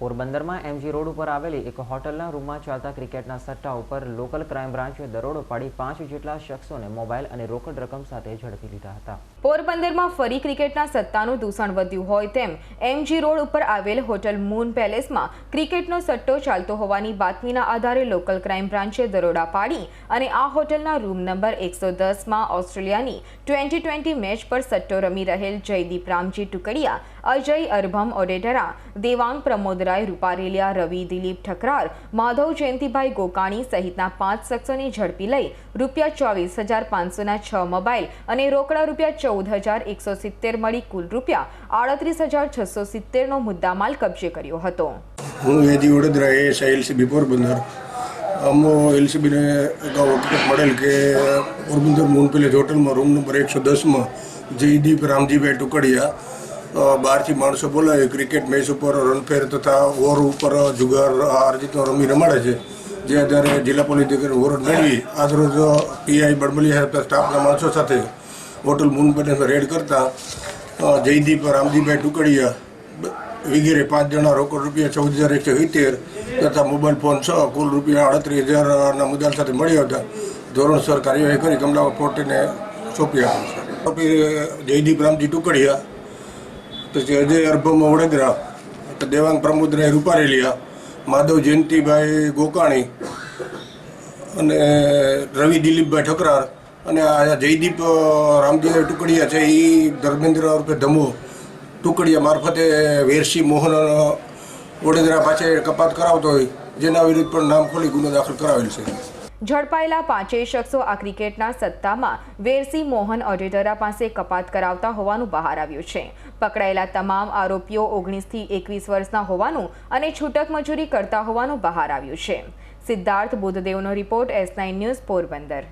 પોરબંદરમાં MG road ઉપર આવેલી એક હોટલના રૂમમાં ચાલતા ક્રિકેટના સટ્ટા ઉપર લોકલ ક્રાઇમ બ્રાન્ચે દરોડો પાડી પાંચ જેટલા શખ્સોને મોબાઈલ અને રોકડ રકમ સાથે ઝડપી લીધા હતા. પોરબંદરમાં ફરી ક્રિકેટના સત્તાનું દૂષણ વધ્યું હોય તેમ એમજી રોડ ઉપર આવેલ હોટલ મૂન પેલેસમાં ક્રિકેટનો સટ્ટો ચાલતો હોવાની બાતમીના આધારે લોકલ ક્રાઇમ બ્રાન્ચે દરોડા પાડી અને આ હોટલના રૂમ નંબર એકસો દસમાં ઓસ્ટ્રેલિયાની ટ્વેન્ટી ટ્વેન્ટી મેચ પર સટ્ટો રમી રહેલ જયદીપ રામજી ટુકડિયા, અજય અરભમ ઓડેટરા, દેવાંગ પ્રમોદરાય રૂપારેલિયા, રવિ, દિલીપ ઠકરાર, માધવ જયંતિભાઈ ગોકાણી સહિતના પાંચ શખ્સોને ઝડપી લઈ રૂપિયા ચોવીસ હજાર પાંચસોના છ મોબાઈલ અને રોકડા રૂપિયા ચૌદ હજાર એકસો સિત્તેર મળી કુલ રૂપિયા આડત્રીસ હજાર છસો સિત્તેરનો મુદ્દામાલ કબજે કર્યો હતો. હું વેદી વડોદરા એ એલસીબી પોરબંદર. અમો એલસીબીને અગાઉ હકીકત મળેલ કે પોરબંદર મૂન પેલેસ હોટલમાં રૂમ નંબર એકસો દસમાં જયદીપ રામજીભાઈ ટુકડિયા બહારથી માણસો બોલાવે ક્રિકેટ મેચ ઉપર રનફેર તથા ઓવર ઉપર જુગાર, આ રમી રમાડે છે. જે આધારે જિલ્લા પોલીસ અધિકારી વોરંટ મેળવી આજરોજ પીઆઈ બડબલી સાહેબ સ્ટાફના માણસો સાથે હોટલ મૂન બને રેડ કરતા જયદીપ, રામજીભાઈ ટુકડિયા વગેરે પાંચ જણા રોકડ રૂપિયા ચૌદ હજાર એકસો સિત્તેર તથા મોબાઈલ ફોન છ, કુલ રૂપિયા અડત્રીસ હજારના મુદ્દા સાથે મળ્યા હતા. ધોરણસર કાર્યવાહી કરી કમલાવા કોર્ટને સોંપી આપી જયદીપ, રામજી ટુકડિયા પછી અજય અર્ભમ વડોદરા તો દેવાંગ પ્રમોદરાય રૂપારેલિયા માધવ જયંતિભાઈ ગોકાણી અને રવિ દિલીપભાઈ ઠકરાર અને આ જયદીપ અ, રામજીભાઈ ટુકડિયા છે એ ધર્મેન્દ્ર રૂપે ધમો ટુકડિયા મારફતે વેરસી મોહન વડોદરા પાસે કપાત કરાવતો હોય જેના વિરુદ્ધ પણ નામ ખોલી ગુનો દાખલ કરાવેલ છે. ઝડપાયેલા પાંચેય શખ્સો આ ક્રિકેટના સત્તામાં વેરસી મોહન ઓડિટરા પાસે કપાત કરાવતા હોવાનું બહાર આવ્યું છે. પકડાયેલા તમામ આરોપીઓ ઓગણીસથી એકવીસ વર્ષના હોવાનું અને છૂટક મજૂરી કરતા હોવાનું બહાર આવ્યું છે. Siddharth બુદ્ધદેવનો report S nine news Porbandar.